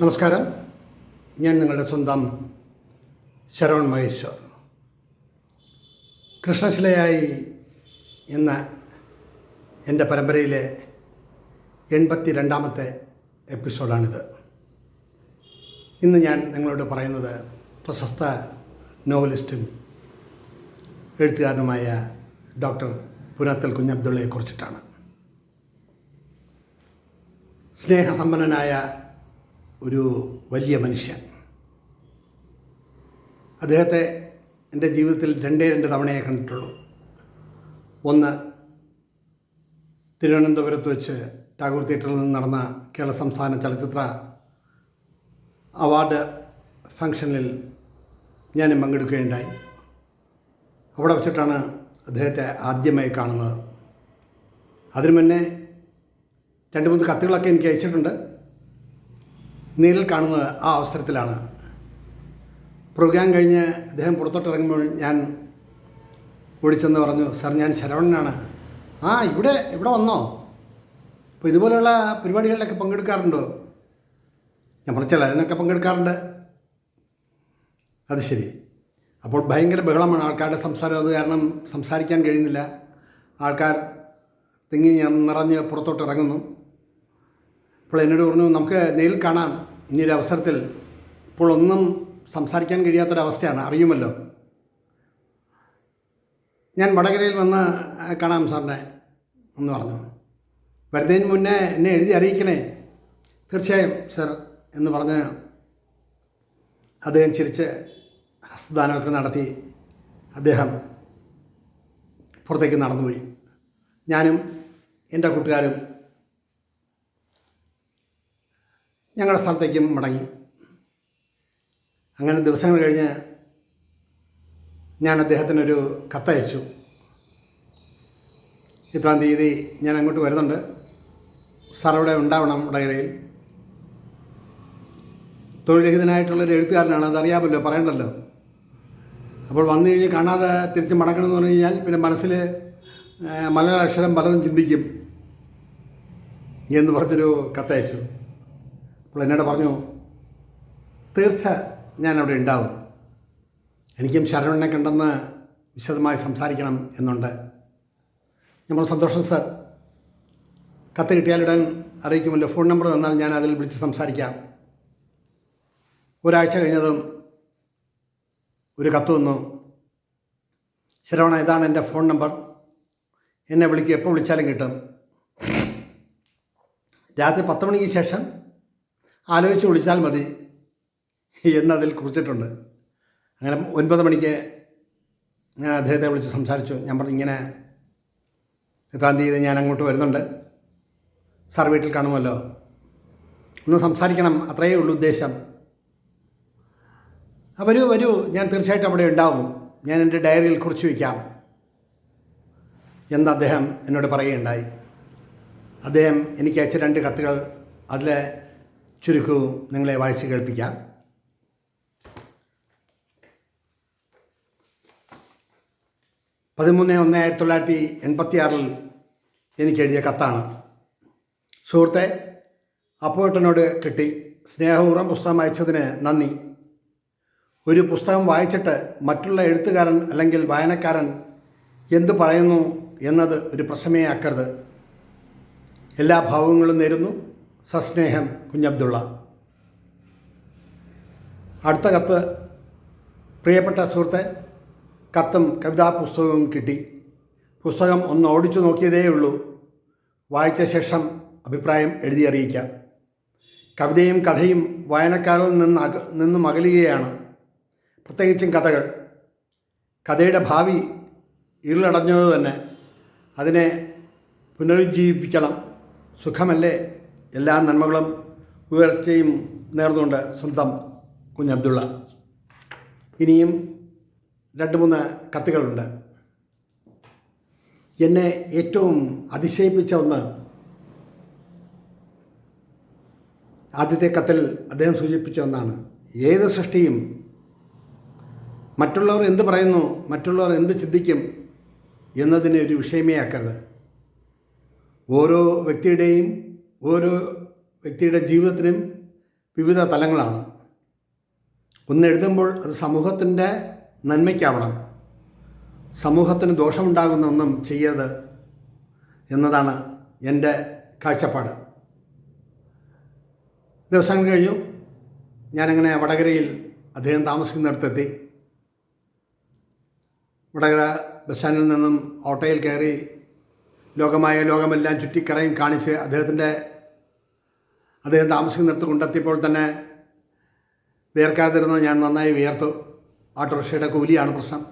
നമസ്കാരം. ഞാൻ നിങ്ങളുടെ സ്വന്തം ശരവൺ മഹേശ്വർ. കൃഷ്ണശിലയായി എന്ന എന്റെ പരമ്പരയിലെ എൺപത്തി രണ്ടാമത്തെ എപ്പിസോഡാണിത്. ഇന്ന് ഞാൻ നിങ്ങളോട് പറയുന്നത് പ്രശസ്ത നോവലിസ്റ്റും എഴുത്തുകാരനുമായ ഡോക്ടർ പുനത്തൽ കുഞ്ഞബ്ദുള്ളയെ കുറിച്ചിട്ടാണ് സ്നേഹസമ്പന്നനായ ഒരു വലിയ മനുഷ്യൻ. അദ്ദേഹത്തെ എന്റെ ജീവിതത്തിൽ രണ്ടേ രണ്ട് തവണയെ കണ്ടിട്ടുള്ളൂ. ഒന്ന് തിരുവനന്തപുരത്ത് വെച്ച് ടാഗോർ തിയേറ്ററിൽ നിന്ന് നടന്ന കേരള സംസ്ഥാന ചലച്ചിത്ര അവാർഡ് ഫംഗ്ഷനിൽ ഞാനും പങ്കെടുക്കുകയുണ്ടായി. അവിടെ വച്ചിട്ടാണ് അദ്ദേഹത്തെ ആദ്യമായി കാണുന്നത്. അതിനു മുന്നേ രണ്ട് മൂന്ന് കത്തുകളൊക്കെ എനിക്ക് അയച്ചിട്ടുണ്ട്. നേരിൽ കാണുന്നത് ആ അവസരത്തിലാണ്. പ്രോഗ്രാം കഴിഞ്ഞ് അദ്ദേഹം പുറത്തോട്ടിറങ്ങുമ്പോൾ ഞാൻ ഓടിച്ചെന്ന് പറഞ്ഞു സാർ ഞാൻ ശരവണനാണ്. ആ ഇവിടെ ഇവിടെ വന്നോ? അപ്പോൾ ഇതുപോലെയുള്ള പരിപാടികളിലൊക്കെ പങ്കെടുക്കാറുണ്ടോ? ഞാൻ പറഞ്ഞാൽ അതിനൊക്കെ പങ്കെടുക്കാറുണ്ട്. അത് ശരി. അപ്പോൾ ഭയങ്കര ബഹളമാണ് ആൾക്കാരുടെ സംസാരം അത് കാരണം സംസാരിക്കാൻ കഴിയുന്നില്ല. ആൾക്കാർ തിങ്ങി നിറഞ്ഞ് പുറത്തോട്ട് ഇറങ്ങുന്നു അപ്പോൾ എന്നോട് പറഞ്ഞു നമുക്ക് നേരിൽ കാണാം. ഇനിയൊരു അവസരത്തിൽ ഇപ്പോൾ ഒന്നും സംസാരിക്കാൻ കഴിയാത്തൊരവസ്ഥയാണ്. അറിയുമല്ലോ. ഞാൻ വടകരയിൽ വന്ന് കാണാം സാറിനെ എന്ന് പറഞ്ഞു. വരുന്നതിന് മുന്നേ എന്നെ എഴുതി അറിയിക്കണേ. തീർച്ചയായും സർ എന്ന് പറഞ്ഞ് അദ്ദേഹം ചിരിച്ച് ഹസ്തദാനമൊക്കെ നടത്തി അദ്ദേഹം പുറത്തേക്ക് നടന്നുപോയി. ഞാനും എന്റെ കൂട്ടുകാരും ഞങ്ങളുടെ സ്ഥലത്തേക്കും മടങ്ങി. അങ്ങനെ ദിവസങ്ങൾ കഴിഞ്ഞ് ഞാൻ അദ്ദേഹത്തിനൊരു കത്തയച്ചു. ഇത്രാം തീയതി ഞാൻ അങ്ങോട്ട് വരുന്നുണ്ട്. സാർ അവിടെ ഉണ്ടാവണം വടകരയിൽ തൊഴിൽരഹിതനായിട്ടുള്ളൊരു എഴുത്തുകാരനാണ് അതറിയാമല്ലോ പറയണ്ടല്ലോ. അപ്പോൾ വന്നു കഴിഞ്ഞ് കാണാതെ തിരിച്ച് മടങ്ങണമെന്ന് പറഞ്ഞു കഴിഞ്ഞാൽ പിന്നെ മനസ്സിൽ മലയാള അക്ഷരം പലതും ചിന്തിക്കും എന്ന് പറഞ്ഞൊരു കത്തയച്ചു. അപ്പോൾ എന്നോട് പറഞ്ഞു തീർച്ച ഞാൻ അവിടെ ഉണ്ടാവും. എനിക്കും ശരണനെ കണ്ടെന്ന് വിശദമായി സംസാരിക്കണം എന്നുണ്ട്. നമ്മൾ സന്തോഷം സാർ. കത്ത് കിട്ടിയാലുടൻ അറിയിക്കുമല്ലോ. ഫോൺ നമ്പർ തന്നാൽ ഞാൻ അതിൽ വിളിച്ച് സംസാരിക്കാം. ഒരാഴ്ച കഴിഞ്ഞതും ഒരു കത്ത് വന്നു. ശരവണ ഇതാണ് എന്റെ ഫോൺ നമ്പർ. എന്നെ വിളിക്കും. എപ്പോൾ വിളിച്ചാലും കിട്ടും. രാത്രി പത്ത് മണിക്ക് ശേഷം ആലോചിച്ച് വിളിച്ചാൽ മതി. എന്നതിൽ കുറിച്ചിട്ടുണ്ട്. അങ്ങനെ ഒൻപത് മണിക്ക് ഞാൻ അദ്ദേഹത്തെ വിളിച്ച് സംസാരിച്ചു. ഞാൻ പറഞ്ഞു ഇങ്ങനെ എത്രാം തീയതി ഞാൻ അങ്ങോട്ട് വരുന്നുണ്ട്. സാർ വീട്ടിൽ കാണുമല്ലോ. ഒന്ന് സംസാരിക്കണം അത്രയേ ഉള്ളൂ ഉദ്ദേശം. ആ, വരൂ വരൂ. ഞാൻ തീർച്ചയായിട്ടും അവിടെ ഉണ്ടാവും. ഞാൻ എന്റെ ഡയറിയിൽ കുറിച്ച് വയ്ക്കാം. എന്ന് അദ്ദേഹം എന്നോട് പറയുകയുണ്ടായി. അദ്ദേഹം എനിക്ക് അയച്ച രണ്ട് കത്തുകൾ അതിലെ ചുരുക്കവും നിങ്ങളെ വായിച്ച് കേൾപ്പിക്കാം. പതിമൂന്ന് ഒന്ന് ആയിരത്തി തൊള്ളായിരത്തി എൺപത്തി ആറിൽ എനിക്ക് എഴുതിയ കത്താണ്. സുഹൃത്തെ അപ്പോട്ടനോട് കിട്ടി. സ്നേഹപൂർവം പുസ്തകം അയച്ചതിന് നന്ദി. ഒരു പുസ്തകം വായിച്ചിട്ട് മറ്റുള്ള എഴുത്തുകാരൻ അല്ലെങ്കിൽ വായനക്കാരൻ എന്തു പറയുന്നു എന്നത് ഒരു പ്രശ്നമേ ആക്കരുത്. എല്ലാ ഭാവങ്ങളും നേരുന്നു. സസ്നേഹം കുഞ്ഞബ്ദുള്ള. അടുത്ത കത്ത് പ്രിയപ്പെട്ട സുഹൃത്തെ കത്തും കവിതാ പുസ്തകവും കിട്ടി. പുസ്തകം ഒന്ന് ഓടിച്ചു നോക്കിയതേ ഉള്ളൂ. വായിച്ച ശേഷം അഭിപ്രായം എഴുതി അറിയിക്കാം. കവിതയും കഥയും വായനക്കാരിൽ നിന്ന് അക നിന്നും അകലുകയാണ്. പ്രത്യേകിച്ചും കഥകൾ. കഥയുടെ ഭാവി ഇരുളടഞ്ഞത് തന്നെ അതിനെ പുനരുജ്ജീവിപ്പിക്കണം. സുഖമല്ലേ? എല്ലാ നന്മകളും ഉയർച്ചയും നേർന്നുകൊണ്ട് സ്വന്തം കുഞ്ഞബ്ദുള്ള ഇനിയും രണ്ട് മൂന്ന് കത്തുകളുണ്ട്. എന്നെ ഏറ്റവും അതിശയിപ്പിച്ച ഒന്ന് ആദ്യത്തെ കത്തിൽ അദ്ദേഹം സൂചിപ്പിച്ച ഒന്നാണ്. ഏത് സൃഷ്ടിയും മറ്റുള്ളവർ എന്ത് പറയുന്നു മറ്റുള്ളവർ എന്ത് ചിന്തിക്കും എന്നതിനെ ഒരു വിഷയമേ ആക്കരുത്. ഓരോ വ്യക്തിയുടെയും ഓരോ വ്യക്തിയുടെ ജീവിതത്തിനും വിവിധ തലങ്ങളാണ്. ഒന്ന് എഴുതുമ്പോൾ അത് സമൂഹത്തിന്റെ നന്മയ്ക്കാവണം. സമൂഹത്തിന് ദോഷമുണ്ടാകുന്ന ഒന്നും ചെയ്യരുത് എന്നതാണ് എന്റെ കാഴ്ചപ്പാട്. ദിവസങ്ങൾ കഴിഞ്ഞു. ഞാനങ്ങനെ വടകരയിൽ അദ്ദേഹം താമസിക്കുന്നിടത്തെത്തി. വടകര ബസ് സ്റ്റാൻഡിൽ നിന്നും ഓട്ടോയിൽ കയറി ലോകമായ ലോകമെല്ലാം ചുറ്റിക്കറയും കാണിച്ച് അദ്ദേഹത്തിന്റെ അദ്ദേഹം താമസിക്കുന്നിടത്ത് കൊണ്ടെത്തിയപ്പോൾ തന്നെ വേർക്കാതിരുന്നോ ഞാൻ നന്നായി വിയർത്തു. ഓട്ടോറിക്ഷയുടെ കൂലിയാണ് പ്രശ്നം.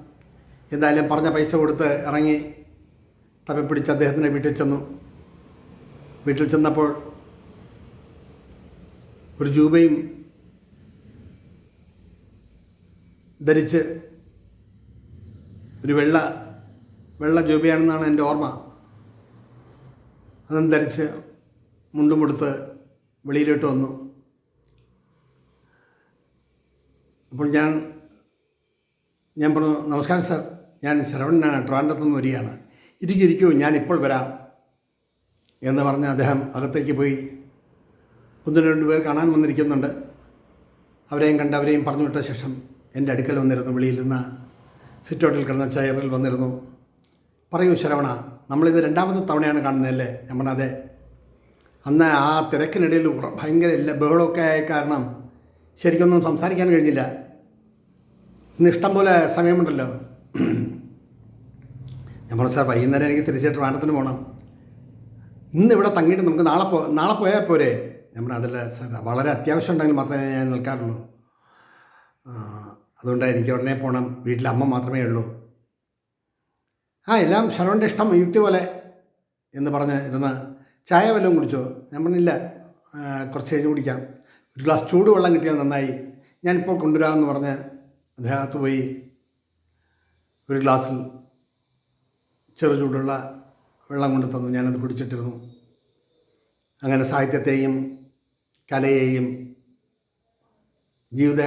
എന്തായാലും പറഞ്ഞ പൈസ കൊടുത്ത് ഇറങ്ങി തപ്പി പിടിച്ച് അദ്ദേഹത്തിന്റെ വീട്ടിൽ ചെന്നു. വീട്ടിൽ ചെന്നപ്പോൾ ഒരു ജൂബയും ധരിച്ച് ഒരു വെള്ള വെള്ള ജൂബയാണെന്നാണ് എന്റെ ഓർമ്മ. അതും ധരിച്ച് മുണ്ടുമെടുത്ത് വെളിയിലോട്ട് വന്നു. അപ്പോൾ ഞാൻ ഞാൻ പറഞ്ഞു നമസ്കാരം സാർ. ഞാൻ ശ്രവണനാണ്. ട്രാൻഡത്ത് നിന്ന് വരികയാണ്. ഇരിക്കൂ ഇപ്പോൾ വരാം. എന്ന് പറഞ്ഞ് അദ്ദേഹം അകത്തേക്ക് പോയി. ഒന്ന് രണ്ട് പേർ കാണാൻ വന്നിരിക്കുന്നുണ്ട്. അവരെയും കണ്ട് അവരെയും പറഞ്ഞു വിട്ട ശേഷം എന്റെ അടുക്കൽ വന്നിരുന്നു. വെളിയിലിരുന്ന സിറ്റൗട്ടിൽ കിടന്ന ചെയറിൽ വന്നിരുന്നു. പറയൂ ശരവണ നമ്മളിത് രണ്ടാമത്തെ തവണയാണ് കാണുന്നതല്ലേ? പറഞ്ഞു അതെ. അന്ന് ആ തിരക്കിനിടയിൽ ഭയങ്കര ബഹളമൊക്കെ ആയ കാരണം ശരിക്കൊന്നും സംസാരിക്കാൻ കഴിഞ്ഞില്ല. ഇന്ന് ഇഷ്ടം പോലെ സമയമുണ്ടല്ലോ. പറഞ്ഞു സാർ വൈകുന്നേരം എനിക്ക് തിരിച്ചിട്ട് വാനത്തിന് പോകണം ഇന്ന് ഇവിടെ തങ്ങിയിട്ട് നമുക്ക് നാളെ പോ നാളെ പോയാൽ പോരെ? ഞാൻ പറഞ്ഞു അതല്ല സാർ വളരെ അത്യാവശ്യം ഉണ്ടെങ്കിൽ മാത്രമേ ഞാൻ നിൽക്കാറുള്ളൂ. അതുകൊണ്ട് എനിക്ക് ഉടനെ പോകണം വീട്ടിൽ അമ്മ മാത്രമേ ഉള്ളൂ. ആ എല്ലാം ശരവന്റെ ഇഷ്ടം യുക്തി പോലെ എന്ന് പറഞ്ഞ് ഇരുന്ന് ചായ വല്ലതും കുടിച്ചോ? ഞാൻ പറഞ്ഞില്ല. കുറച്ച് കഴിഞ്ഞ് കുടിക്കാം. ഒരു ഗ്ലാസ് ചൂടുവെള്ളം കിട്ടിയാൽ നന്നായി. ഞാനിപ്പോൾ കൊണ്ടുവരാമെന്ന് പറഞ്ഞ് അദ്ദേഹത്ത് പോയി ഒരു ഗ്ലാസ്സിൽ ചെറു ചൂടുള്ള വെള്ളം കൊണ്ട് തന്നു. ഞാനത് കുടിച്ചിട്ടിരുന്നു. അങ്ങനെ സാഹിത്യത്തെയും കലയെയും ജീവിത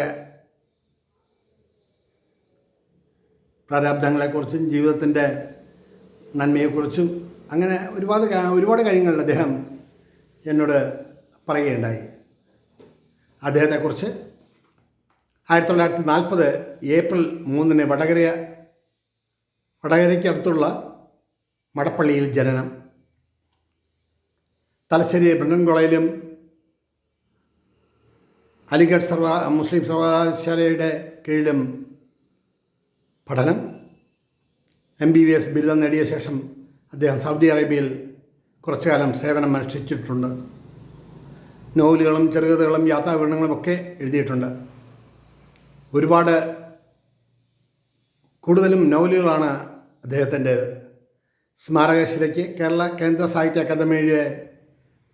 പ്രാരാബ്ദങ്ങളെക്കുറിച്ചും ജീവിതത്തിന്റെ നന്മയെക്കുറിച്ചും അങ്ങനെ ഒരുപാട് ഒരുപാട് കാര്യങ്ങൾ അദ്ദേഹം എന്നോട് പറയുകയുണ്ടായി. അദ്ദേഹത്തെക്കുറിച്ച് ആയിരത്തി തൊള്ളായിരത്തി നാൽപ്പത് ഏപ്രിൽ മൂന്നിന് വടകര വടകരയ്ക്കടുത്തുള്ള മടപ്പള്ളിയിൽ ജനനം. തലശ്ശേരി ബ്രണ്ടൻ കോളേജിലും അലിഗഡ് സർവ മുസ്ലിം സർവകലാശാലയുടെ കീഴിലും പഠനം. എം ബി ബി എസ് ബിരുദം നേടിയ ശേഷം അദ്ദേഹം സൗദി അറേബ്യയിൽ കുറച്ചു കാലം സേവനം അനുഷ്ഠിച്ചിട്ടുണ്ട്. നോവലുകളും ചെറുകഥകളും യാത്രാവിവരണങ്ങളും ഒക്കെ എഴുതിയിട്ടുണ്ട്. ഒരുപാട് കൂടുതലും നോവലുകളാണ് അദ്ദേഹത്തിന്റെ സ്മാരകശിലയ്ക്ക് കേരള കേന്ദ്ര സാഹിത്യ അക്കാദമിയുടെ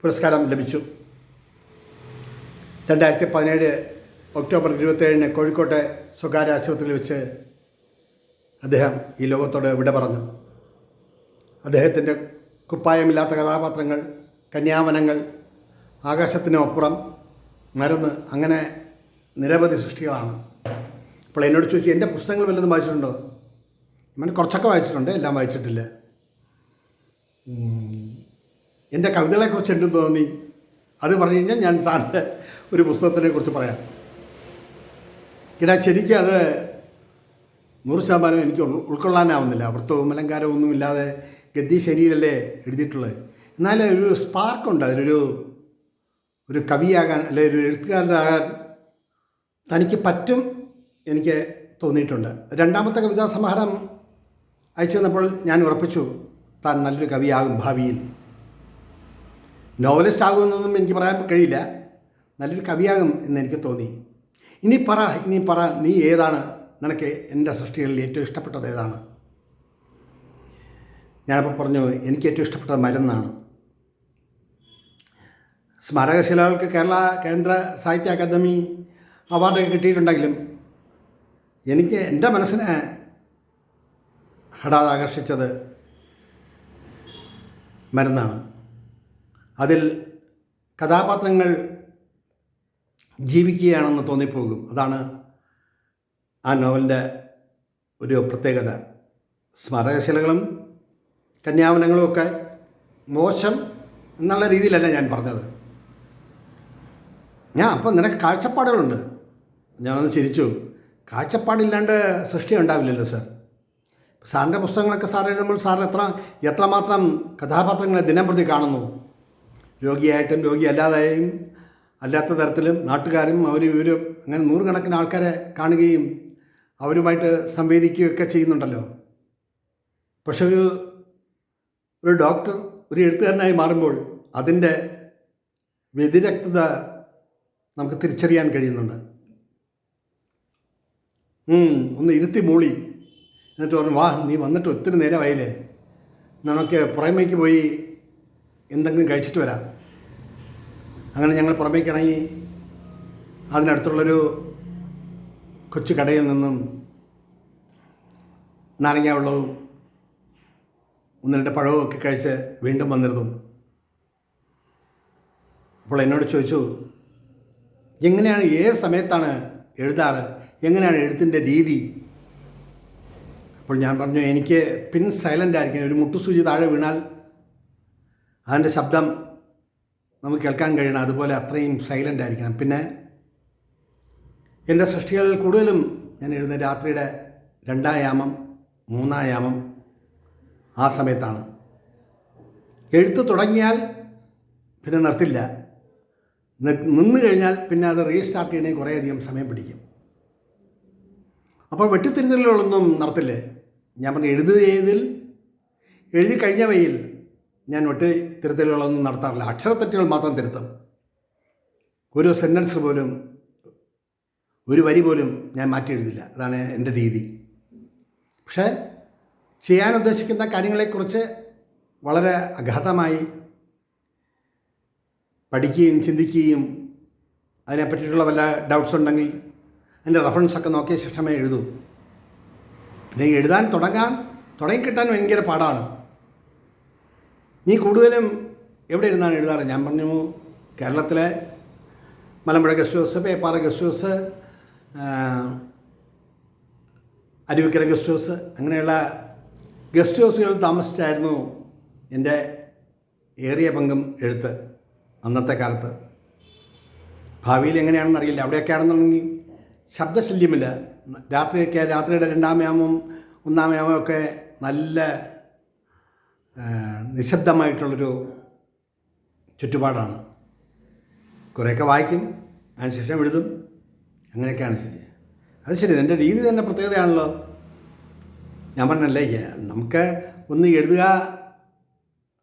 പുരസ്കാരം ലഭിച്ചു. രണ്ടായിരത്തി പതിനേഴ് ഒക്ടോബർ ഇരുപത്തേഴിന് കോഴിക്കോട്ടെ സ്വകാര്യ ആശുപത്രിയിൽ വെച്ച് അദ്ദേഹം ഈ ലോകത്തോട് വിട പറഞ്ഞു. അദ്ദേഹത്തിന്റെ കുപ്പായമില്ലാത്ത കഥാപാത്രങ്ങൾ കന്യാവനങ്ങൾ ആകാശത്തിനപ്പുറം മരുന്ന് അങ്ങനെ നിരവധി സൃഷ്ടികളാണ്. അപ്പോൾ എന്നോട് ചോദിച്ചു എന്റെ പുസ്തകങ്ങൾ വല്ലതും വായിച്ചിട്ടുണ്ടോ? ഞാൻ കുറച്ചൊക്കെ വായിച്ചിട്ടുണ്ട് എല്ലാം വായിച്ചിട്ടില്ല. എന്റെ കവിതകളെക്കുറിച്ച് എന്തും തോന്നി. അത് പറഞ്ഞു കഴിഞ്ഞാൽ ഞാൻ സാറിന്റെ ഒരു പുസ്തകത്തിനെ കുറിച്ച് പറയാം. ഇടാ ശരിക്കും അത് നൂറ് ശതമാനം എനിക്ക് ഉൾ- ഉൾക്കൊള്ളാനാവുന്നില്ല. വൃത്തവും അലങ്കാരവും ഒന്നും ശരിയിലല്ലേ എഴുതിയിട്ടുള്ളത്? എന്നാൽ ഒരു സ്പാർക്കുണ്ട് അതിലൊരു ഒരു കവിയാകാൻ അല്ലെ ഒരു എഴുത്തുകാരനാകാൻ തനിക്ക് പറ്റും എനിക്ക് തോന്നിയിട്ടുണ്ട്. രണ്ടാമത്തെ കവിതാ സമാഹാരം അയച്ചു തന്നപ്പോൾ ഞാൻ ഉറപ്പിച്ചു താൻ നല്ലൊരു കവിയാകും ഭാവിയിൽ. നോവലിസ്റ്റ് ആകുമെന്നൊന്നും എനിക്ക് പറയാൻ കഴിയില്ല നല്ലൊരു കവിയാകും എന്ന് എനിക്ക് തോന്നി. ഇനി പറ ഇനി പറ നീ ഏതാണ്? നിനക്ക് എന്റെ സൃഷ്ടികളിൽ ഏറ്റവും ഇഷ്ടപ്പെട്ടത് ഏതാണ്? ഞാനിപ്പോൾ പറഞ്ഞു എനിക്ക് ഏറ്റവും ഇഷ്ടപ്പെട്ട മരുന്നാണ്. സ്മാരകശിലകൾക്ക് കേരള കേന്ദ്ര സാഹിത്യ അക്കാദമി അവാർഡൊക്കെ കിട്ടിയിട്ടുണ്ടെങ്കിലും എനിക്ക് എന്റെ മനസ്സിനെ ഹഠാത് ആകർഷിച്ചത് മരുന്നാണ്. അതിൽ കഥാപാത്രങ്ങൾ ജീവിക്കുകയാണെന്ന് തോന്നിപ്പോകും. അതാണ് ആ നോവലിന്റെ ഒരു പ്രത്യേകത. സ്മാരകശിലകളും കന്യാവനങ്ങളും ഒക്കെ മോശം എന്നുള്ള രീതിയിലല്ല ഞാൻ പറഞ്ഞത്. ഞാൻ അപ്പം നിനക്ക് കാഴ്ചപ്പാടുകളുണ്ട്? ഞാനൊന്ന് ചിരിച്ചു. കാഴ്ചപ്പാടില്ലാണ്ട് സൃഷ്ടി ഉണ്ടാവില്ലല്ലോ സാർ. സാറിന്റെ പുസ്തകങ്ങളൊക്കെ സാർ എഴുതുമ്പോൾ സാർ എത്ര എത്രമാത്രം കഥാപാത്രങ്ങളെ ദിനം പ്രതി കാണുന്നു? രോഗിയായിട്ടും രോഗി അല്ലാതായും അല്ലാത്ത തരത്തിലും നാട്ടുകാരും അവർ ഇവരും അങ്ങനെ നൂറുകണക്കിന് ആൾക്കാരെ കാണുകയും അവരുമായിട്ട് സംവേദിക്കുകയൊക്കെ ചെയ്യുന്നുണ്ടല്ലോ. പക്ഷെ ഒരു ഒരു ഡോക്ടർ ഒരു എഴുത്തുകാരനായി മാറുമ്പോൾ അതിന്റെ വ്യതിരക്തത നമുക്ക് തിരിച്ചറിയാൻ കഴിയുന്നുണ്ട്. ഒന്ന് ഇരുത്തി മൂളി. എന്നിട്ട് പറഞ്ഞു വാ നീ വന്നിട്ട് ഒത്തിരി നേരമായില്ലേ? നമുക്ക് പുറമേക്ക് പോയി എന്തെങ്കിലും കഴിച്ചിട്ട് വരാം. അങ്ങനെ ഞങ്ങൾ പുറമേക്ക് ഇറങ്ങി. അതിനടുത്തുള്ളൊരു കൊച്ചു കടയിൽ നിന്നും നാരങ്ങ വെള്ളവും ഒന്ന് രണ്ട് പഴവും ഒക്കെ കഴിച്ച് വീണ്ടും വന്നിരുന്നു. അപ്പോൾ എന്നോട് ചോദിച്ചു എങ്ങനെയാണ് ഏത് സമയത്താണ് എഴുതാറ്? എങ്ങനെയാണ് എഴുത്തിന്റെ രീതി? അപ്പോൾ ഞാൻ പറഞ്ഞു എനിക്ക് പിൻ സൈലന്റ് ആയിരിക്കും ഒരു മുട്ടുസൂചി താഴെ വീണാൽ അതിന്റെ ശബ്ദം നമുക്ക് കേൾക്കാൻ കഴിയണം അതുപോലെ അത്രയും സൈലന്റ് ആയിരിക്കണം. പിന്നെ എന്റെ സൃഷ്ടികളിൽ കൂടുതലും ഞാൻ എഴുതുന്ന രാത്രിയുടെ രണ്ടാം യാമം മൂന്നാം യാമം ആ സമയത്താണ്. എഴുത്ത് തുടങ്ങിയാൽ പിന്നെ നിർത്തില്ല. നിന്ന് കഴിഞ്ഞാൽ പിന്നെ അത് റീസ്റ്റാർട്ട് ചെയ്യണേ കുറേയധികം സമയം പിടിക്കും. അപ്പോൾ വെട്ടിത്തിരുത്തലുകളൊന്നും നടത്തില്ലേ? ഞാൻ പറഞ്ഞു എഴുതിയതിൽ എഴുതി കഴിഞ്ഞവയിൽ ഞാൻ വെട്ടി തിരുത്തലുകളൊന്നും നടത്താറില്ല. അക്ഷരത്തെറ്റുകൾ മാത്രം തിരുത്തും. ഒരു സെന്റൻസ് പോലും ഒരു വരി പോലും ഞാൻ മാറ്റി എഴുതില്ല അതാണ് എന്റെ രീതി. പക്ഷേ ചെയ്യാൻ ഉദ്ദേശിക്കുന്ന കാര്യങ്ങളെക്കുറിച്ച് വളരെ അഗാധമായി പഠിക്കുകയും ചിന്തിക്കുകയും അതിനെപ്പറ്റിയിട്ടുള്ള വല്ല ഡൗട്ട്സ് ഉണ്ടെങ്കിൽ അതിന്റെ റെഫറൻസൊക്കെ നോക്കിയ ശേഷമേ എഴുതൂ. പിന്നെ എഴുതാൻ തുടങ്ങാൻ തുടങ്ങിക്കിട്ടാൻ ഭയങ്കര പാടാണ്. നീ കൂടുതലും എവിടെ ഇരുന്നാണ് എഴുതാറ്? ഞാൻ പറഞ്ഞു കേരളത്തിലെ Malampuzha guest house Peppara guest house Aruvikkara guest house അങ്ങനെയുള്ള ഗസ്റ്റ് ഹൗസുകളിൽ താമസിച്ചായിരുന്നു എന്റെ ഏറിയ പങ്കും എഴുത്ത് അന്നത്തെ കാലത്ത്. ഭാവിയിൽ എങ്ങനെയാണെന്ന് അറിയില്ല. അവിടെയൊക്കെ ആണെന്നുണ്ടെങ്കിൽ ശബ്ദശല്യമില്ല. രാത്രിയൊക്കെ രാത്രിയുടെ രണ്ടാമയാമം യാമവും ഒന്നാം യാമവും ഒക്കെ നല്ല നിശബ്ദമായിട്ടുള്ളൊരു ചുറ്റുപാടാണ്. കുറേയൊക്കെ വായിക്കും അതിനുശേഷം എഴുതും. അങ്ങനെയൊക്കെയാണ് ശരി. അത് ശരി എന്റെ രീതി തന്നെ പ്രത്യേകതയാണല്ലോ. ഞാൻ പറഞ്ഞല്ലേ നമുക്ക് ഒന്ന് എഴുതുക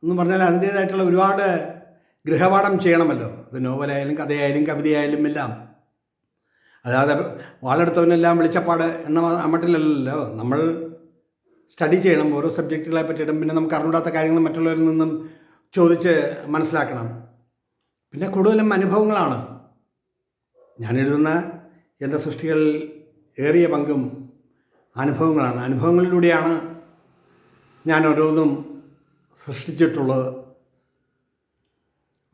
എന്ന് പറഞ്ഞാൽ അതിന്റേതായിട്ടുള്ള ഒരുപാട് ഗൃഹപാഠം ചെയ്യണമല്ലോ. അത് നോവലായാലും കഥയായാലും കവിതയായാലും എല്ലാം. അതായത് വാളെടുത്തവനെല്ലാം വെളിച്ചപ്പാട് എന്ന മട്ടിലല്ലോ നമ്മൾ സ്റ്റഡി ചെയ്യണം ഓരോ സബ്ജക്റ്റുകളെ പറ്റിയിട്ടും പിന്നെ നമുക്ക് അറിഞ്ഞൂടാത്ത കാര്യങ്ങൾ മറ്റുള്ളവരിൽ നിന്നും ചോദിച്ച് മനസ്സിലാക്കണം. പിന്നെ കൂടുതലും അനുഭവങ്ങളാണ്. ഞാൻ എഴുതുന്ന എന്റെ സൃഷ്ടികളിൽ ഏറിയ പങ്കും അനുഭവങ്ങളാണ്. അനുഭവങ്ങളിലൂടെയാണ് ഞാൻ ഓരോന്നും സൃഷ്ടിച്ചിട്ടുള്ളത്.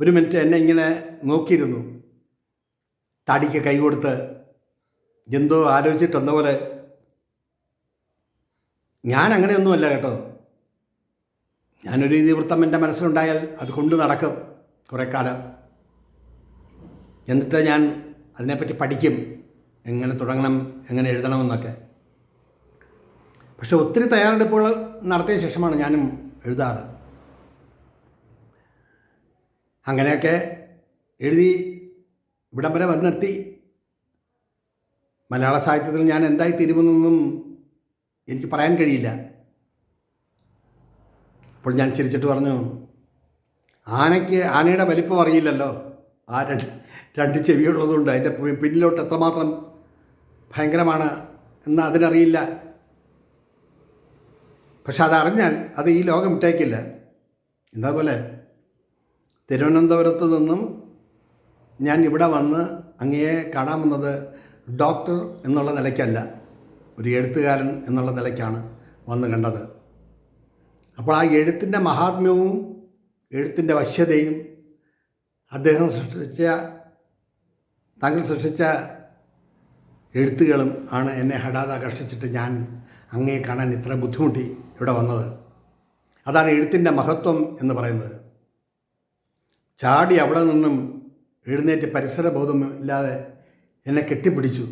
ഒരു മിനിറ്റ് എന്നെ ഇങ്ങനെ നോക്കിയിരുന്നു. തടിക്ക് കൈ കൊടുത്ത് എന്തോ ആലോചിച്ചിട്ടെന്ന പോലെ. ഞാൻ അങ്ങനെയൊന്നുമല്ല കേട്ടോ. ഞാനൊരു ഇതിവൃത്തം എന്റെ മനസ്സിലുണ്ടായാൽ അത് കൊണ്ട് നടക്കും കുറേ കാലം. എന്നിട്ട് ഞാൻ അതിനെപ്പറ്റി പഠിക്കും. എങ്ങനെ തുടങ്ങണം എങ്ങനെ എഴുതണമെന്നൊക്കെ പക്ഷെ ഒത്തിരി തയ്യാറെടുപ്പുകൾ നടത്തിയ ശേഷമാണ് ഞാനും എഴുതാറ്. അങ്ങനെയൊക്കെ എഴുതി ഇവിടം വരെ വന്നെത്തി. മലയാള സാഹിത്യത്തിൽ ഞാൻ എന്തായി തീരുമെന്നൊന്നും എനിക്ക് പറയാൻ കഴിയില്ല. അപ്പോൾ ഞാൻ ചിരിച്ചിട്ട് പറഞ്ഞു ആനയ്ക്ക് ആനയുടെ വലിപ്പം അറിയില്ലല്ലോ. ആ രണ്ട് രണ്ട് ചെവിയുള്ളതുകൊണ്ട് അതിന്റെ പിന്നിലോട്ട് എത്രമാത്രം ഭയങ്കരമാണ് എന്ന് അതിനറിയില്ല. പക്ഷെ അതറിഞ്ഞാൽ അത് ഈ ലോകം വിട്ടേക്കില്ല പോലെ? തിരുവനന്തപുരത്ത് നിന്നും ഞാൻ ഇവിടെ വന്ന് അങ്ങയെ കാണാൻ വന്നത് ഡോക്ടർ എന്നുള്ള നിലയ്ക്കല്ല. ഒരു എഴുത്തുകാരൻ എന്നുള്ള നിലയ്ക്കാണ് വന്ന് കണ്ടത്. അപ്പോൾ ആ എഴുത്തിന്റെ മഹാത്മ്യവും എഴുത്തിന്റെ വശ്യതയും അദ്ദേഹം സൃഷ്ടിച്ച താങ്കൾ സൃഷ്ടിച്ച എഴുത്തുകളും ആണ് എന്നെ ഹഠാത് ആകർഷിച്ചിട്ട് ഞാൻ അങ്ങയെ കാണാൻ ഇത്ര ബുദ്ധിമുട്ടി. ഇവിടെ വന്നത്. അതാണ് എഴുത്തിന്റെ മഹത്വം എന്ന് പറയുന്നത്. ചാടി അവിടെ നിന്നും എഴുന്നേറ്റ് പരിസരബോധം ഇല്ലാതെ എന്നെ കെട്ടിപ്പിടിച്ചു.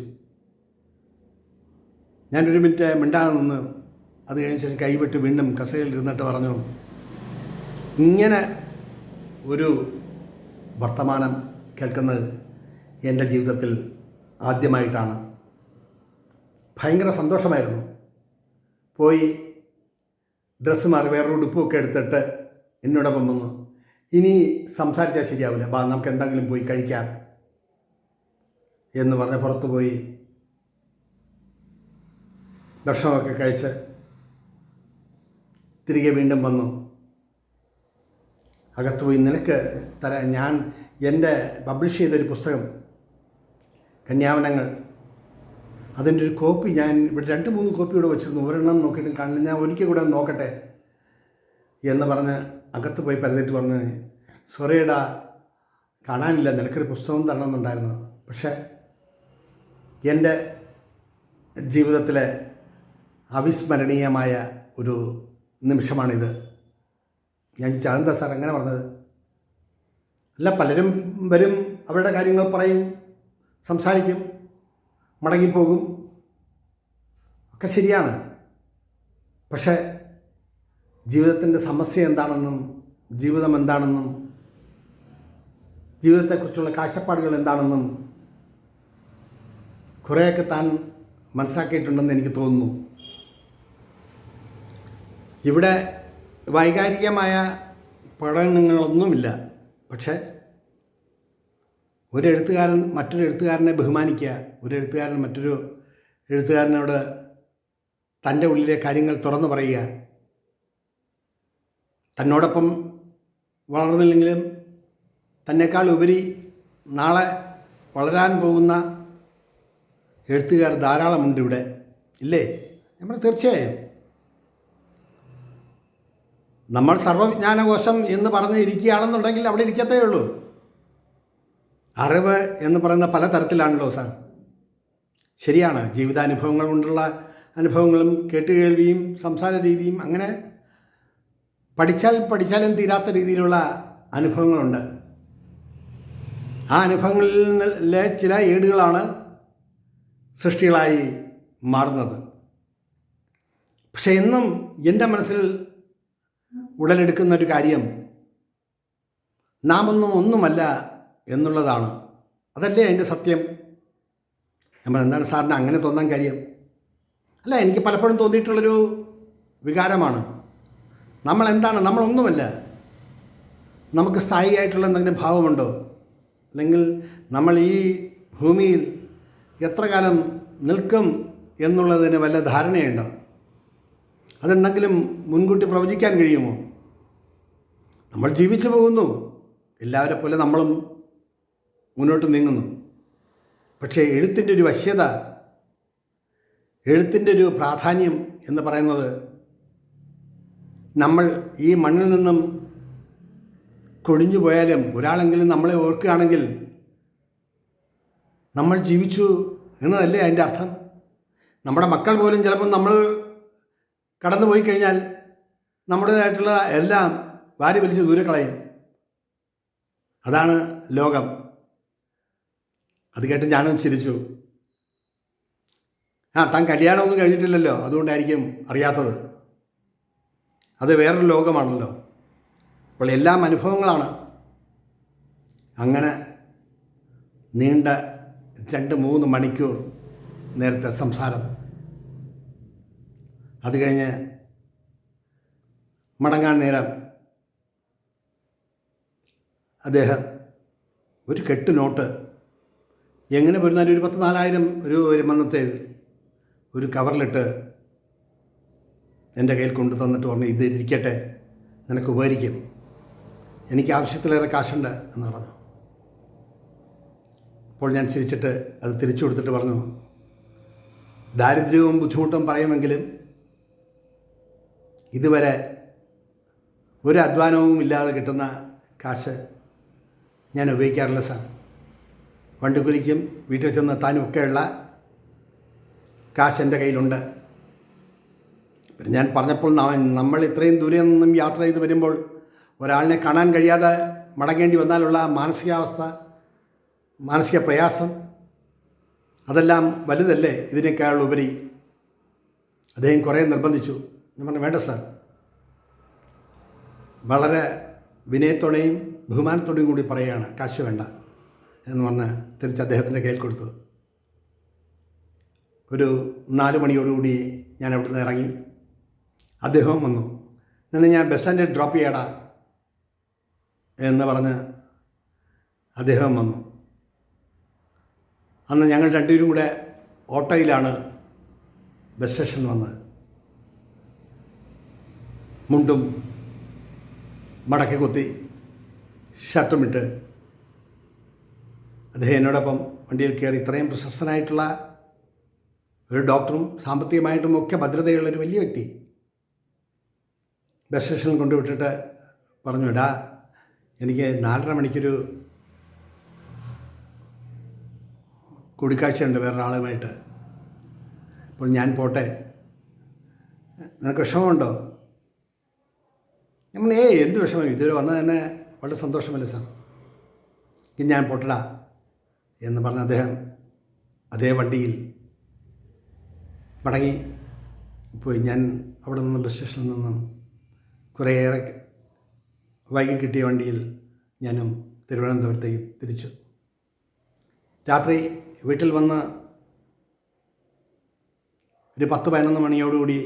ഞാനൊരു മിനിറ്റ് മിണ്ടാതെ നിന്ന് അത് കഴിഞ്ഞ ശേഷം കൈവിട്ട് വീണ്ടും കസേരയിൽ ഇരുന്നിട്ട് പറഞ്ഞു ഇങ്ങനെ ഒരു വർത്തമാനം കേൾക്കുന്നത് എന്റെ ജീവിതത്തിൽ ആദ്യമായിട്ടാണ്. ഭയങ്കര സന്തോഷമായിരുന്നു. പോയി ഡ്രസ്സ് മാറി വേറൊരു ഉടുപ്പൊക്കെ എടുത്തിട്ട് എന്നോടൊപ്പം വന്നു. ഇനി സംസാരിച്ചാൽ ശരിയാവില്ല. ബാ നമുക്ക് എന്തെങ്കിലും പോയി കഴിക്കാം എന്ന് പറഞ്ഞ് പുറത്ത് പോയി ഭക്ഷണമൊക്കെ കഴിച്ച് തിരികെ വീണ്ടും വന്നു. അകത്ത് പോയി നിനക്ക് തരാൻ ഞാൻ എന്റെ പബ്ലിഷ് ചെയ്തൊരു പുസ്തകം കന്യാവനങ്ങൾ അതിന്റെ ഒരു കോപ്പി ഞാൻ ഇവിടെ രണ്ട് മൂന്ന് കോപ്പി ഇവിടെ വെച്ചിരുന്നു. ഒരെണ്ണം നോക്കിയിട്ട് കാണില്ല ഞാൻ ഒരിക്കൽ കൂടെ നോക്കട്ടെ എന്ന് പറഞ്ഞ് അകത്ത് പോയി പരന്നിട്ട് പറഞ്ഞ് സൊറേടാ കാണാനില്ല. നിനക്കൊരു പുസ്തകം തരണമെന്നുണ്ടായിരുന്നു. പക്ഷേ എന്റെ ജീവിതത്തിലെ അവിസ്മരണീയമായ ഒരു നിമിഷമാണിത്. ഞാൻ ചാന്ത സാർ അങ്ങനെ പറഞ്ഞത്? അല്ല പലരും വരും അവരുടെ കാര്യങ്ങൾ പറയും സംസാരിക്കും. മടങ്ങിപ്പോകും. ഒക്കെ ശരിയാണ്. പക്ഷേ ജീവിതത്തിന്റെ സമസ്യ എന്താണെന്നും ജീവിതം എന്താണെന്നും ജീവിതത്തെക്കുറിച്ചുള്ള കാഴ്ചപ്പാടുകൾ എന്താണെന്നും കുറേയൊക്കെ താൻ മനസ്സിലാക്കിയിട്ടുണ്ടെന്ന് എനിക്ക് തോന്നുന്നു. ഇവിടെ വൈകാരികമായ പഠനങ്ങളൊന്നുമില്ല. പക്ഷേ ഒരു എഴുത്തുകാരൻ മറ്റൊരു എഴുത്തുകാരനെ ബഹുമാനിക്കുക ഒരു എഴുത്തുകാരൻ മറ്റൊരു എഴുത്തുകാരനോട് തന്റെ ഉള്ളിലെ കാര്യങ്ങൾ തുറന്നു പറയുക. തന്നോടൊപ്പം വളർന്നില്ലെങ്കിലും തന്നെക്കാൾ ഉപരി നാളെ വളരാൻ പോകുന്ന എഴുത്തുകാർ ധാരാളമുണ്ട് ഇവിടെ. ഇല്ലേ? നമ്മൾ തീർച്ചയായും. നമ്മൾ സർവവിജ്ഞാനകോശം എന്ന് പറഞ്ഞ് ഇരിക്കുകയാണെന്നുണ്ടെങ്കിൽ അവിടെ ഇരിക്കത്തേ ഉള്ളൂ. അറിവ് എന്ന് പറയുന്ന പല തരത്തിലാണല്ലോ സാർ. ശരിയാണ് ജീവിതാനുഭവങ്ങൾ കൊണ്ടുള്ള അനുഭവങ്ങളും കേട്ടുകേൾവിയും സംസാര രീതിയും അങ്ങനെ പഠിച്ചാൽ പഠിച്ചാലും തീരാത്ത രീതിയിലുള്ള അനുഭവങ്ങളുണ്ട്. ആ അനുഭവങ്ങളിൽ നിന്നിലെ ചില ഏടുകളാണ് സൃഷ്ടികളായി മാറുന്നത്. പക്ഷെ എന്നും എന്റെ മനസ്സിൽ ഉടലെടുക്കുന്ന ഒരു കാര്യം നാം ഒന്നും ഒന്നുമല്ല എന്നുള്ളതാണ്. അതല്ലേ അതിന്റെ സത്യം? നമ്മൾ എന്താണ് സാറിന് അങ്ങനെ തോന്നാൻ കാര്യം? അല്ല എനിക്ക് പലപ്പോഴും തോന്നിയിട്ടുള്ളൊരു വികാരമാണ്. നമ്മൾ എന്താണ്? നമ്മളൊന്നുമല്ല നമുക്ക് സ്ഥായിയായിട്ടുള്ള എന്തെങ്കിലും ഭാവമുണ്ടോ? അല്ലെങ്കിൽ നമ്മൾ ഈ ഭൂമിയിൽ എത്ര കാലം നിൽക്കും എന്നുള്ളതിന് വല്ല ധാരണയുണ്ടോ? അതെന്തെങ്കിലും മുൻകൂട്ടി പ്രവചിക്കാൻ കഴിയുമോ? നമ്മൾ ജീവിച്ചു പോകുന്നു. എല്ലാവരെ പോലെ നമ്മളും മുന്നോട്ട് നീങ്ങുന്നു. പക്ഷേ എഴുത്തിന്റെ ഒരു വശ്യത എഴുത്തിന്റെ ഒരു പ്രാധാന്യം എന്ന് പറയുന്നത് നമ്മൾ ഈ മണ്ണിൽ നിന്നും കൊഴിഞ്ഞു പോയാലും ഒരാളെങ്കിലും നമ്മളെ ഓർക്കുകയാണെങ്കിൽ നമ്മൾ ജീവിച്ചു എന്നതല്ലേ അതിന്റെ അർത്ഥം? നമ്മുടെ മക്കൾ പോലും ചിലപ്പം നമ്മൾ കടന്നു പോയി കഴിഞ്ഞാൽ നമ്മുടേതായിട്ടുള്ള എല്ലാം വാരി വലിച്ച് ദൂരെ കളയും. അതാണ് ലോകം. അത് കേട്ട് ഞാനും ചിരിച്ചു. ആ താൻ കല്യാണമൊന്നും കഴിഞ്ഞിട്ടില്ലല്ലോ അതുകൊണ്ടായിരിക്കും അറിയാത്തത്. അത് വേറൊരു ലോകമാണല്ലോ. അപ്പോൾ എല്ലാം അനുഭവങ്ങളാണ്. അങ്ങനെ നീണ്ട രണ്ട് മൂന്ന് മണിക്കൂർ നേരത്തെ സംസാരം. അത് കഴിഞ്ഞ് മടങ്ങാൻ നേരം അദ്ദേഹം ഒരു കെട്ട് നോട്ട് എങ്ങനെ വരുന്നാലും ഒരു പത്ത് നാലായിരം രൂപ വരും അന്നത്തേത് ഒരു കവറിലിട്ട് എന്റെ കയ്യിൽ കൊണ്ടു തന്നിട്ട് പറഞ്ഞു ഇത് ഇരിക്കട്ടെ നിനക്ക് ഉപകരിക്കും. എനിക്ക് ആവശ്യത്തിലേറെ കാശുണ്ട് എന്ന് പറഞ്ഞു. അപ്പോൾ ഞാൻ ചിരിച്ചിട്ട് അത് തിരിച്ചു കൊടുത്തിട്ട് പറഞ്ഞു ദാരിദ്ര്യവും ബുദ്ധിമുട്ടും പറയുമെങ്കിലും ഇതുവരെ ഒരു അധ്വാനവും ഇല്ലാതെ കിട്ടുന്ന കാശ് ഞാൻ ഉപയോഗിക്കാറില്ല സാർ. വണ്ടിക്കുലിക്കും വീട്ടിൽ ചെന്ന് താനുമൊക്കെയുള്ള കാശ് എന്റെ കയ്യിലുണ്ട്. പിന്നെ ഞാൻ പറഞ്ഞപ്പോൾ നമ്മൾ ഇത്രയും ദൂരെ നിന്നും യാത്ര ചെയ്ത് വരുമ്പോൾ ഒരാളിനെ കാണാൻ കഴിയാതെ മടങ്ങേണ്ടി വന്നാലുള്ള മാനസികാവസ്ഥ മാനസിക പ്രയാസം അതെല്ലാം വലുതല്ലേ ഇതിനേക്കാൾ ഉപരി അദ്ദേഹം കുറേ നിർബന്ധിച്ചു. ഞാൻ പറഞ്ഞു വേണ്ട സാർ. വളരെ വിനയത്തോടെയും ബഹുമാനത്തോടെയും കൂടി പറയുകയാണ്. കാശ് വേണ്ട. എന്ന് പറഞ്ഞ് തിരിച്ച് അദ്ദേഹത്തിന്റെ കയ്യിൽ കൊടുത്തു. ഒരു നാല് മണിയോടുകൂടി ഞാൻ അവിടെ അവിടുന്ന് ഇറങ്ങി. അദ്ദേഹവും വന്നു. നിന്ന് ഞാൻ ബസ് സ്റ്റാൻഡിൽ ഡ്രോപ്പ് ചെയ്യടാ എന്ന് പറഞ്ഞ് അദ്ദേഹം വന്നു. അന്ന് ഞങ്ങൾ രണ്ടുപേരും കൂടെ ഓട്ടോയിലാണ് ബസ് സ്റ്റേഷനിൽ വന്നത് മുണ്ടും മടക്കി കൊത്തി ഷർട്ടും ഇട്ട് അദ്ദേഹം എന്നോടൊപ്പം വണ്ടിയിൽ കയറി ഇത്രയും പ്രശസ്തനായിട്ടുള്ള ഒരു ഡോക്ടറും സാമ്പത്തികമായിട്ടും ഒക്കെ ഭദ്രതയുള്ള ഒരു വലിയ വ്യക്തി. ബസ് സ്റ്റേഷനിൽ കൊണ്ടുവിട്ടിട്ട് പറഞ്ഞു എടാ എനിക്ക് നാലര മണിക്കൊരു കൂടിക്കാഴ്ചയുണ്ട് വേറൊരാളുമായിട്ട്. അപ്പോൾ ഞാൻ പോട്ടെ. നിനക്ക് വിഷമമുണ്ടോ? നമ്മൾ ഏയ് എന്ത് വിഷമം? ഇതുവരെ വന്നത് തന്നെ വളരെ സന്തോഷമല്ലേ സാർ? ഞാൻ പൊട്ടടാ. എന്ന് പറഞ്ഞ അദ്ദേഹം അതേ വണ്ടിയിൽ മടങ്ങി പോയി. ഞാൻ അവിടെ നിന്ന് ബസ് സ്റ്റേഷനിൽ നിന്നും കുറേയേറെ വൈകി കിട്ടിയ വണ്ടിയിൽ ഞാനും തിരുവനന്തപുരത്തേക്ക് തിരിച്ചു. രാത്രി വീട്ടിൽ വന്ന് ഒരു പത്ത് പതിനൊന്ന് മണിയോടുകൂടി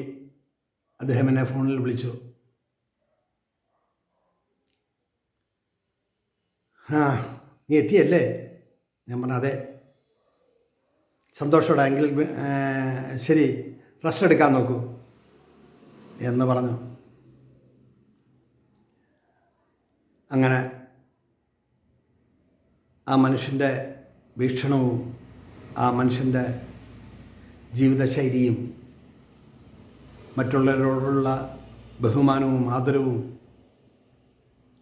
അദ്ദേഹം എന്നെ ഫോണിൽ വിളിച്ചു. ആ നീ എത്തിയല്ലേ? ഞാൻ പറഞ്ഞു അതെ. സന്തോഷത്തോടെ എങ്കിൽ ശരി റെസ്റ്റ് എടുക്കാൻ നോക്കൂ എന്ന് പറഞ്ഞു. അങ്ങനെ ആ മനുഷ്യന്റെ വീക്ഷണവും ആ മനുഷ്യന്റെ ജീവിതശൈലിയും മറ്റുള്ളവരോടുള്ള ബഹുമാനവും ആദരവും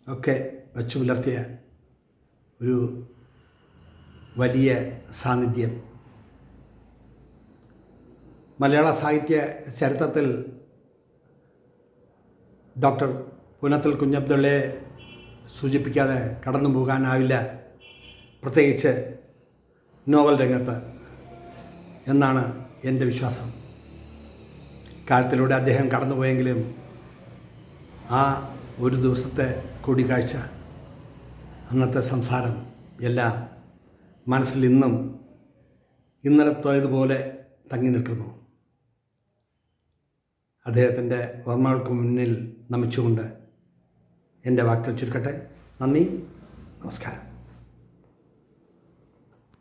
ഒക്കെ വെച്ചു പുലർത്തിയ ഒരു വലിയ സാന്നിധ്യം. മലയാള സാഹിത്യ ചരിത്രത്തിൽ ഡോക്ടർ പുനത്തിൽ കുഞ്ഞബ്ദുള്ളയെ സൂചിപ്പിക്കാതെ കടന്നു പോകാനാവില്ല. പ്രത്യേകിച്ച് നോവൽ രംഗത്ത് എന്നാണ് എന്റെ വിശ്വാസം. കാലത്തിലൂടെ അദ്ദേഹം കടന്നുപോയെങ്കിലും ആ ഒരു ദിവസത്തെ കൂടിക്കാഴ്ച അന്നത്തെ സംസാരം എല്ലാം മനസ്സിൽ ഇന്നും ഇന്നലത്തേതുപോലെ തങ്ങി നിൽക്കുന്നു. അദ്ദേഹത്തിന്റെ ഓർമ്മകൾക്ക് മുന്നിൽ നമിച്ചുകൊണ്ട് എന്റെ വാക്കുകൾ ചുരുക്കട്ടെ. നന്ദി. നമസ്കാരം.